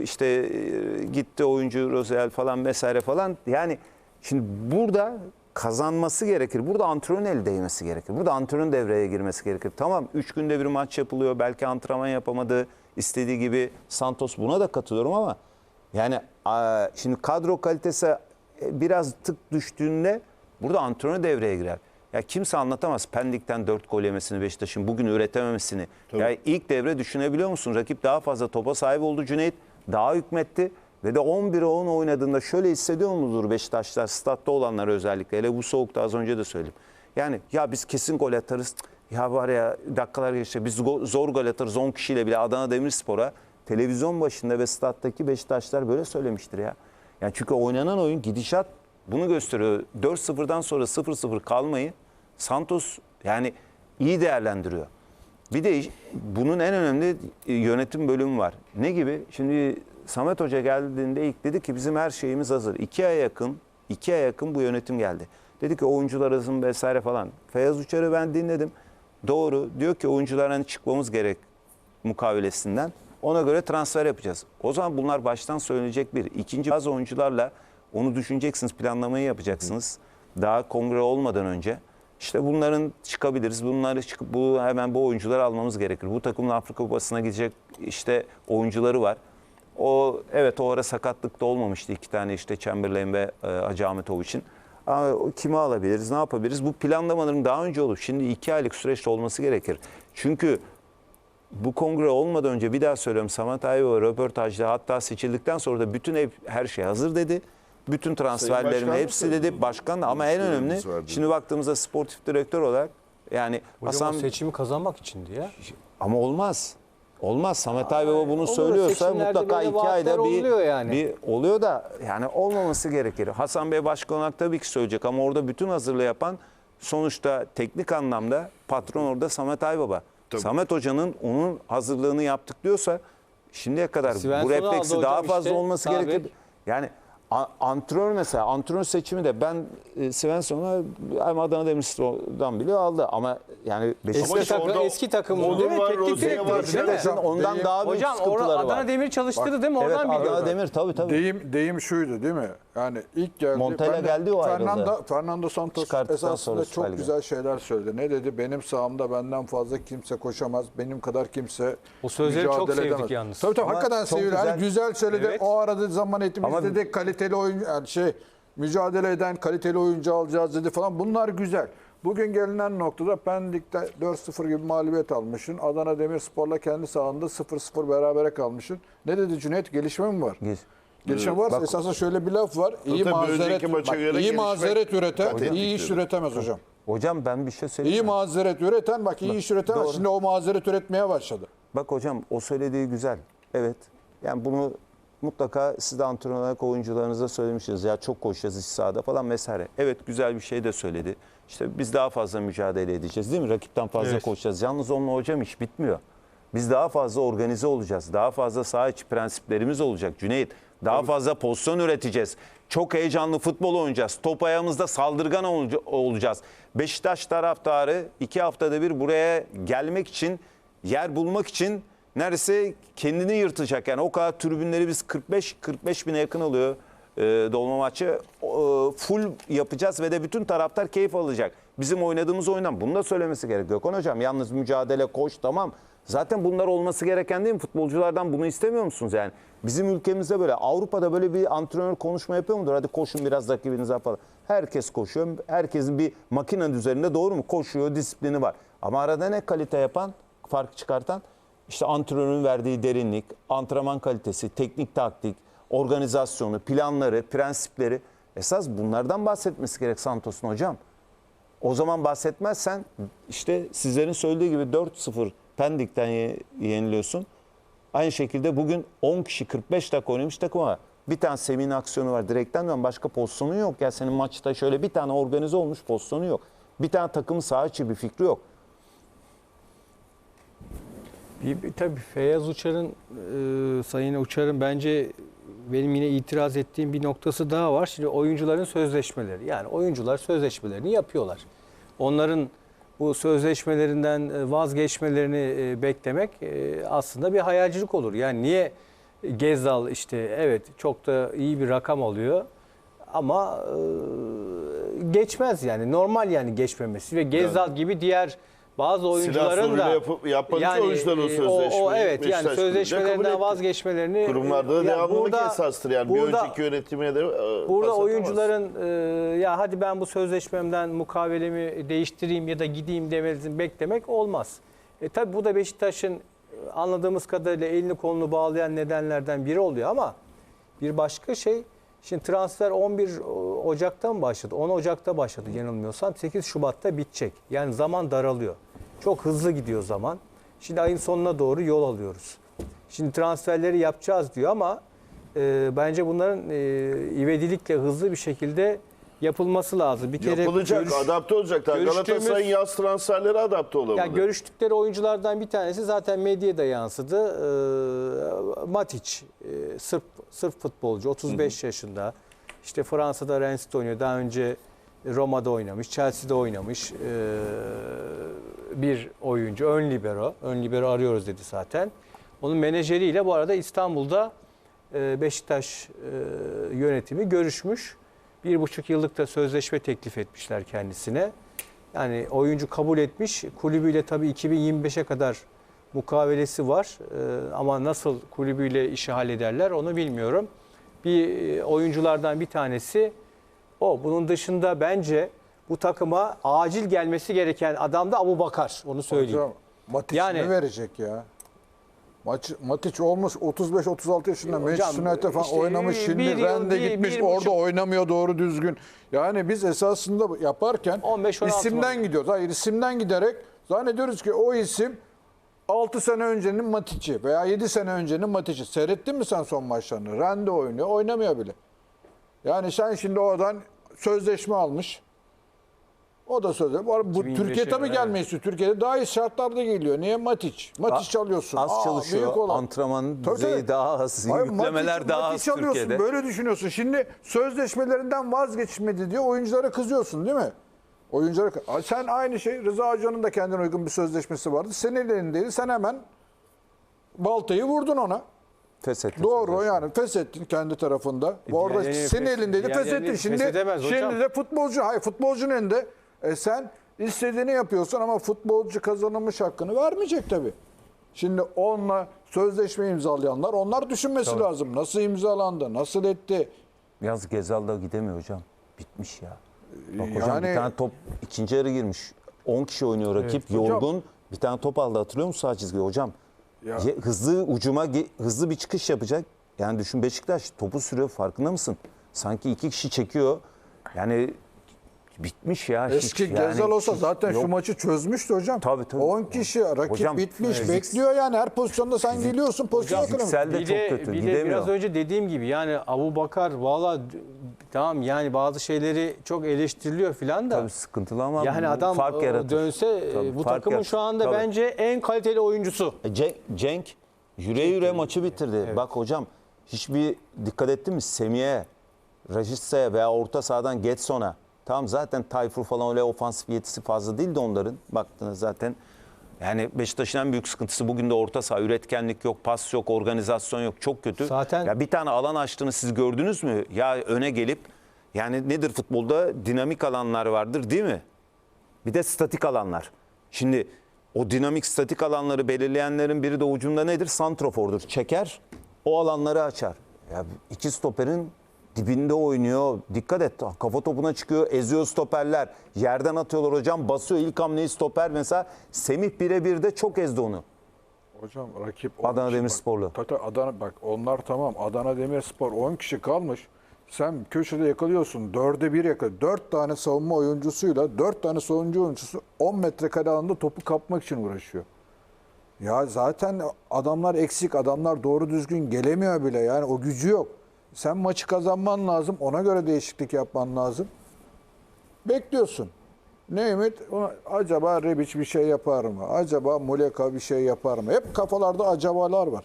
İşte e, gitti oyuncu Rozel falan vesaire falan. Yani şimdi burada kazanması gerekir. Burada antrenörün el değmesi gerekir. Burada antrenörün devreye girmesi gerekir. Tamam 3 günde bir maç yapılıyor. Belki antrenman yapamadı. istediği gibi Santos buna da katılıyorum ama yani şimdi kadro kalitesi e, biraz tık düştüğünde burada antrenör devreye girer. Ya kimse anlatamaz Pendik'ten 4 gol yemesini Beşiktaş'ın bugün üretememesini. Ya ilk devre düşünebiliyor musun? Rakip daha fazla topa sahip oldu Cüneyt. Daha hükmetti. Ve de 11'e 10 oynadığında şöyle hissediyor mudur Beşiktaşlar, statta olanlar özellikle. Hele bu soğukta az önce de söyledim. Yani ya biz kesin gol atarız. Ya var ya dakikalar geçti. Biz zor gol atarız 10 kişiyle bile Adana Demirspor'a. Televizyon başında ve stat'taki Beşiktaşlar böyle söylemiştir ya. Yani çünkü oynanan oyun gidişat bunu gösteriyor. 4-0'dan sonra 0-0 kalmayı Santos yani iyi değerlendiriyor. Bir de bunun en önemli e, yönetim bölümü var. Ne gibi? Şimdi Samet Hoca geldiğinde ilk dedi ki bizim her şeyimiz hazır. İki aya yakın, iki aya yakın bu yönetim geldi. Dedi ki oyuncular azın vesaire falan. Feyyaz Uçar'ı ben dinledim. Doğru. Diyor ki oyuncular hani çıkmamız gerek mukavelesinden. Ona göre transfer yapacağız. O zaman bunlar baştan söylenecek bir. İkinci bazı oyuncularla onu düşüneceksiniz, planlamayı yapacaksınız. Daha kongre olmadan önce. İşte bunların çıkabiliriz. Bunları çıkıp bu hemen bu oyuncuları almamız gerekir. Bu takımın Afrika Kupası'na gidecek işte oyuncuları var. O evet o ara sakatlıkta olmamıştı iki tane işte Chamberlain ve e, Hacı Ahmetov için. Ama kimi alabiliriz, ne yapabiliriz? Bu planlamaların daha önce olup şimdi iki aylık süreçte olması gerekir. Çünkü bu kongre olmadan önce bir daha söylüyorum Samet Ayva röportajda hatta seçildikten sonra da bütün ev, her şey hazır dedi. Bütün transferlerin hepsi dedi başkan da ama en önemli şimdi baktığımızda sportif direktör olarak yani Hocam Hasan o seçimi kazanmak içindi ya. ama olmaz. Olmaz. Samet Aybaba bunu olur. söylüyorsa Seçimlerde mutlaka böyle iki vaatler ayda bir, oluyor yani. bir oluyor da yani olmaması gerekir. Hasan Bey başkan olarak tabii ki söyleyecek ama orada bütün hazırlığı yapan sonuçta teknik anlamda patron orada Samet Aybaba. Tabii. Samet Hoca'nın onun hazırlığını yaptık diyorsa şimdiye kadar bu Svensson refleksi aldı daha fazla işte, olması gerekir. Yani antrenör mesela antrenör seçimi de ben e, Svensson'a hem Adana Demirspor'dan bile aldı ama yani Beşiktaş Eski, takım, orada eski takım değil mi? var, Teknik Rozya direktör var. değil mi? Beşiktaş'ın ondan Deyim- daha büyük Hocam orada sıkıntıları Adana var. Demir çalıştırdı değil mi? Evet Oradan Adana biliyorum. Demir tabii tabii. Deyim deyim şuydu değil mi? Yani ilk geldi. Montella ben de- geldi, o ayrıldı. Fernando, Fernando Santos Çıkarttıktan sonra esasında Süper çok Lig'e. güzel şeyler söyledi. Ne dedi? Benim sahamda benden fazla kimse koşamaz. Benim kadar kimse O sözleri çok mücadele sevdik edemez. yalnız. Tabii tabii Ama hakikaten çok seviyor. Güzel. güzel- güzel söyledi. Evet. O arada zaman etimiz Ama- dedi. Kaliteli oyun yani şey mücadele eden kaliteli oyuncu alacağız dedi falan. Bunlar güzel. Bugün gelinen noktada Pendik'te 4-0 gibi mağlubiyet almışsın. Adana Demirspor'la kendi sahanda 0-0 berabere kalmışsın. Ne dedi Cüneyt? Gelişme mi var? Gelişme varsa Bak- esasında şöyle bir laf var. İyi Tabii mazeret, bak, iyi mazeret üreten iyi iş üretemez hocam. Hocam ben bir şey söyleyeyim İyi mi? mazeret üreten bak iyi iş üretemez. doğru. Şimdi o mazeret üretmeye başladı. Bak hocam o söylediği güzel. Evet. Yani bunu mutlaka siz de antrenör olarak oyuncularınıza söylemişsiniz. Ya çok koşacağız iç sahada falan vesaire. Evet güzel bir şey de söyledi. İşte biz daha fazla mücadele edeceğiz değil mi? Rakipten fazla Evet. koşacağız. Yalnız onunla hocam iş bitmiyor. Biz daha fazla organize olacağız. Daha fazla saha içi prensiplerimiz olacak. Cüneyt daha fazla pozisyon üreteceğiz. Çok heyecanlı futbol oynayacağız. Top ayağımızda saldırgan olca- olacağız. Beşiktaş taraftarı iki haftada bir buraya gelmek için, yer bulmak için neredeyse kendini yırtacak. Yani o kadar tribünleri biz 45-45 bine yakın oluyor e, dolma maçı. E, full yapacağız ve de bütün taraftar keyif alacak. Bizim oynadığımız oyundan bunu da söylemesi gerek. Gökhan Hocam yalnız mücadele koş tamam. Zaten bunlar olması gereken değil mi? Futbolculardan bunu istemiyor musunuz yani? Bizim ülkemizde böyle Avrupa'da böyle bir antrenör konuşma yapıyor mudur? Hadi koşun biraz rakibinize falan. Herkes koşuyor. Herkesin bir makine üzerinde doğru mu? Koşuyor, disiplini var. Ama arada ne kalite yapan, fark çıkartan? İşte antrenörün verdiği derinlik, antrenman kalitesi, teknik taktik, organizasyonu, planları, prensipleri. Esas bunlardan bahsetmesi gerek Santos'un hocam. O zaman bahsetmezsen işte sizlerin söylediği gibi 4-0 Pendik'ten ye- yeniliyorsun. Aynı şekilde bugün 10 kişi 45 dakika oynamış takım ama bir tane Semih'in aksiyonu var. Direkten dön başka pozisyonu yok. Ya senin maçta şöyle bir tane organize olmuş pozisyonu yok. Bir tane takım saha içi bir fikri yok. Bir, bir, tabii Feyyaz Uçar'ın, e, Sayın Uçar'ın bence benim yine itiraz ettiğim bir noktası daha var. Şimdi oyuncuların sözleşmeleri. Yani oyuncular sözleşmelerini yapıyorlar. Onların bu sözleşmelerinden e, vazgeçmelerini e, beklemek e, aslında bir hayalcilik olur. Yani niye Gezal işte evet çok da iyi bir rakam alıyor. Ama geçmez yani. Normal yani geçmemesi ve Gezal gibi diğer bazı oyuncuların da yapıp- yapmadı ki oyuncular o e, o, sözleşmeyi. evet yani sözleşmelerinden vazgeçmelerini Kurumlarda da Ya devamlılık burada- esastır yani. bir burada- önceki yönetime de e, Burada oyuncuların e, ya hadi ben bu sözleşmemden mukavelemi değiştireyim ya da gideyim demelisin beklemek olmaz. E tabi bu da Beşiktaş'ın e, anladığımız kadarıyla elini kolunu bağlayan nedenlerden biri oluyor ama bir başka şey şimdi transfer 11 Ocak'tan başladı. 10 Ocak'ta başladı yanılmıyorsam 8 Şubat'ta bitecek. Yani zaman daralıyor. Çok hızlı gidiyor zaman. Şimdi ayın sonuna doğru yol alıyoruz. Şimdi transferleri yapacağız diyor ama e, bence bunların e, ivedilikle hızlı bir şekilde yapılması lazım. Bir kere Yapılacak, görüş- adapte olacaklar. görüştüğümüz- Galatasaray'ın yaz transferleri adapte olamadı. ya görüştükleri oyunculardan bir tanesi zaten medyada yansıdı. Ee, Matic, e, Sırp Sırp futbolcu, 35 yaşında. İşte Fransa'da Rennes'te oynuyor. Daha önce Roma'da oynamış, Chelsea'de oynamış ee, bir oyuncu. Ön libero. Ön libero arıyoruz dedi zaten. Onun menajeriyle bu arada İstanbul'da e, Beşiktaş e, yönetimi görüşmüş. Bir buçuk yıllık da sözleşme teklif etmişler kendisine. Yani oyuncu kabul etmiş. Kulübüyle tabii 2025'e kadar mukavelesi var. Ee, ama nasıl kulübüyle işi hallederler onu bilmiyorum. Bir e, oyunculardan bir tanesi o. Bunun dışında bence bu takıma acil gelmesi gereken adam da Abu Bakar. Onu söyleyeyim. Hocam Matic Yani- ne verecek ya? Maç, Matic olmuş 35-36 yaşında Manchester United falan işte oynamış. Şimdi Rende gitmiş bir orada buçuk- oynamıyor doğru düzgün. Yani biz esasında yaparken 15-16 isimden var. gidiyoruz. Hayır isimden giderek zannediyoruz ki o isim 6 sene öncenin Matic'i veya 7 sene öncenin Matic'i. Seyrettin mi sen son maçlarını? Rende oynuyor. Oynamıyor bile. Yani sen şimdi oradan sözleşme almış. O da sözleşme. Bu, bu 2025'e Türkiye tabii evet. gelmeyi istiyor. Türkiye'de daha iyi şartlarda geliyor. Niye Matic? Matic alıyorsun. Az Aa, çalışıyor. büyük olan. Antrenmanın Tabii, daha az. Hayır, yüklemeler Matic- daha az Matic alıyorsun, Türkiye'de. Böyle düşünüyorsun. Şimdi sözleşmelerinden vazgeçmedi diye oyunculara kızıyorsun değil mi? Oyunculara Sen aynı şey Rıza Hoca'nın da kendine uygun bir sözleşmesi vardı. Senin elindeydi. Sen hemen baltayı vurdun ona. Feshettin Doğru yani feshettin kendi tarafında. Bu arada diğerleri senin fes- elindeydi diğerleri feshettin. Şimdi, feshedemez hocam. şimdi de futbolcu, hayır futbolcunun elinde. E sen istediğini yapıyorsun ama futbolcu kazanılmış hakkını vermeyecek tabii. Şimdi onunla sözleşme imzalayanlar onlar düşünmesi lazım. Nasıl imzalandı, nasıl etti? Yaz Gezal da gidemiyor hocam. Bitmiş ya. Bak hocam Yani- bir tane top ikinci yarı girmiş. 10 kişi oynuyor rakip. hocam. yorgun. Bir tane top aldı hatırlıyor musun sağ çizgiye hocam? Ya. Ye- hızlı ucuma ge- hızlı bir çıkış yapacak. Yani düşün Beşiktaş topu sürüyor farkında mısın? Sanki iki kişi çekiyor. Yani bitmiş ya. hiç. Eski Yani Gezal olsa hiç- zaten şu yok. maçı çözmüştü hocam. Tabii, tabii. 10 kişi rakip Hocam, bitmiş evet. bekliyor yani her pozisyonda sen geliyorsun pozisyon Hocam, yakınım. Yüksel de bir çok de, kötü. bir de Gidemiyor. biraz önce dediğim gibi yani Abu Bakar valla tamam yani bazı şeyleri çok eleştiriliyor filan da. Tabii sıkıntılı ama yani adam fark e, yaratır. dönse e, Tabii, bu fark takımın yaratır. şu anda Tabii. bence en kaliteli oyuncusu. E, Cenk, Cenk yüre yüre maçı bitirdi. Bak hocam hiçbir dikkat ettin mi Semih'e, Rajitsa'ya veya orta sahadan Getson'a. Tamam zaten Tayfur falan öyle ofansif yetisi fazla değil de onların. Baktığınız zaten yani Beşiktaş'ın en büyük sıkıntısı bugün de orta saha. Üretkenlik yok, pas yok, organizasyon yok. Çok kötü. Zaten- Ya bir tane alan açtığını siz gördünüz mü? Ya öne gelip yani nedir futbolda dinamik alanlar vardır değil mi? Bir de statik alanlar. Şimdi o dinamik statik alanları belirleyenlerin biri de ucunda nedir? Santrofor'dur. Çeker, o alanları açar. Ya iki stoperin dibinde oynuyor. Dikkat et. Kafa topuna çıkıyor. Eziyor stoperler. Yerden atıyorlar hocam. Basıyor. ilk hamleyi stoper mesela. Semih birebir de çok ezdi onu. Hocam rakip Adana 10 kişi Demirsporlu. bak. Adana bak onlar tamam. Adana Demirspor 10 kişi kalmış. Sen köşede yakalıyorsun. Dörde bir yakal. Dört tane savunma oyuncusuyla dört tane savuncu oyuncusu 10 metrekare alanda topu kapmak için uğraşıyor. Ya zaten adamlar eksik. Adamlar doğru düzgün gelemiyor bile. Yani o gücü yok. Sen maçı kazanman lazım. Ona göre değişiklik yapman lazım. Bekliyorsun. Ne ümit? Acaba Rebic bir şey yapar mı? Acaba Muleka bir şey yapar mı? Hep kafalarda acabalar var.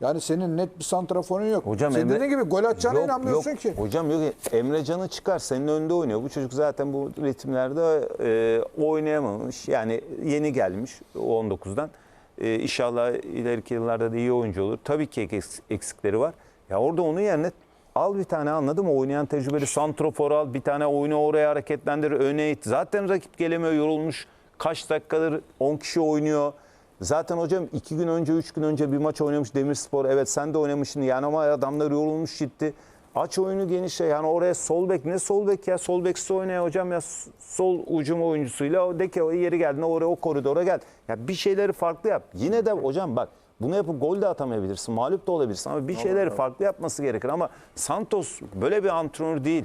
Yani senin net bir santraforun yok. Hocam Sen Emre- dediğin gibi gol atacağına Yok, inanmıyorsun yok. ki. Hocam yok. Emre Can'ı çıkar. Senin önünde oynuyor. Bu çocuk zaten bu ritimlerde e, oynayamamış. Yani yeni gelmiş o 19'dan. e, inşallah ileriki yıllarda da iyi oyuncu olur. Tabii ki eks- eksikleri var. Ya orada onun yerine al bir tane anladın mı? Oynayan tecrübeli santrofor al. Bir tane oyunu oraya hareketlendir. Öne it. Zaten rakip gelemiyor yorulmuş. Kaç dakikadır 10 kişi oynuyor. Zaten hocam iki gün önce, üç gün önce bir maç oynamış Demirspor. Evet sen de oynamışsın yani ama adamlar yorulmuş gitti. Aç oyunu genişle yani oraya sol bek ne sol bek ya sol beksiz oynaya hocam ya sol ucum oyuncusuyla de ki yeri geldiğinde oraya o koridora gel. Ya bir şeyleri farklı yap. Yine de hocam bak bunu yapıp gol de atamayabilirsin, mağlup da olabilirsin ama bir şeyleri farklı yapması gerekir ama Santos böyle bir antrenör değil.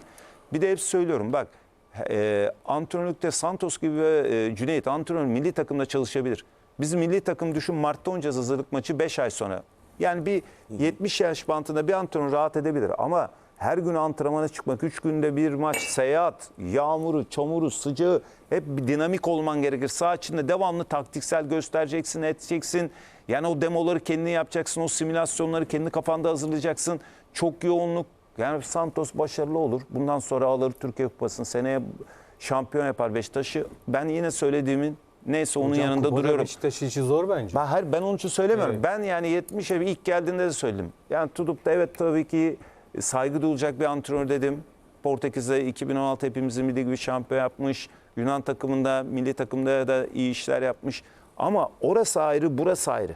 Bir de hep söylüyorum bak e, antrenörlükte Santos gibi e, Cüneyt antrenör milli takımda çalışabilir. Biz milli takım düşün Mart'ta oynayacağız hazırlık maçı 5 ay sonra. Yani bir 70 yaş bantında bir antrenör rahat edebilir ama her gün antrenmana çıkmak, 3 günde bir maç, seyahat, yağmuru, çamuru, sıcağı hep bir dinamik olman gerekir. Sağ içinde devamlı taktiksel göstereceksin, edeceksin. Yani o demoları kendin yapacaksın, o simülasyonları kendi kafanda hazırlayacaksın. Çok yoğunluk. Yani Santos başarılı olur. Bundan sonra alır Türkiye Kupası'nı. Seneye şampiyon yapar Beşiktaş'ı. Ben yine söylediğimin neyse onun Hocam yanında kupada duruyorum. Beşiktaş için zor bence. Ben, hayır, ben onun için söylemiyorum. Evet. Ben yani 70'e ilk geldiğinde de söyledim. Yani tutup da evet tabii ki saygı duyulacak bir antrenör dedim. Portekiz'de 2016 hepimizin bildiği gibi şampiyon yapmış. Yunan takımında, milli takımda da iyi işler yapmış. Ama orası ayrı, burası ayrı.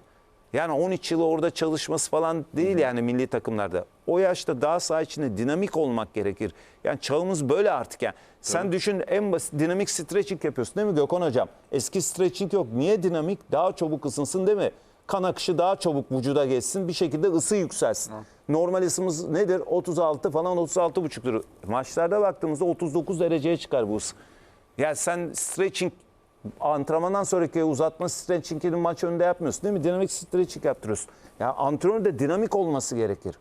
Yani 13 yıl orada çalışması falan değil yani milli takımlarda. O yaşta daha saha içinde dinamik olmak gerekir. Yani çağımız böyle artık yani. Sen düşün en basit dinamik stretching yapıyorsun değil mi Gökhan Hocam? Eski stretching yok. Niye dinamik? Daha çabuk ısınsın değil mi? Kan akışı daha çabuk vücuda geçsin. Bir şekilde ısı yükselsin. Normal ısımız nedir? 36 falan 36 buçuktur. Maçlarda baktığımızda 39 dereceye çıkar bu ısı. Ya sen stretching antrenmandan sonraki uzatma stretching'ini maç önünde yapmıyorsun değil mi? Dinamik stretching yaptırıyorsun. Ya antrenör de dinamik olması gerekir.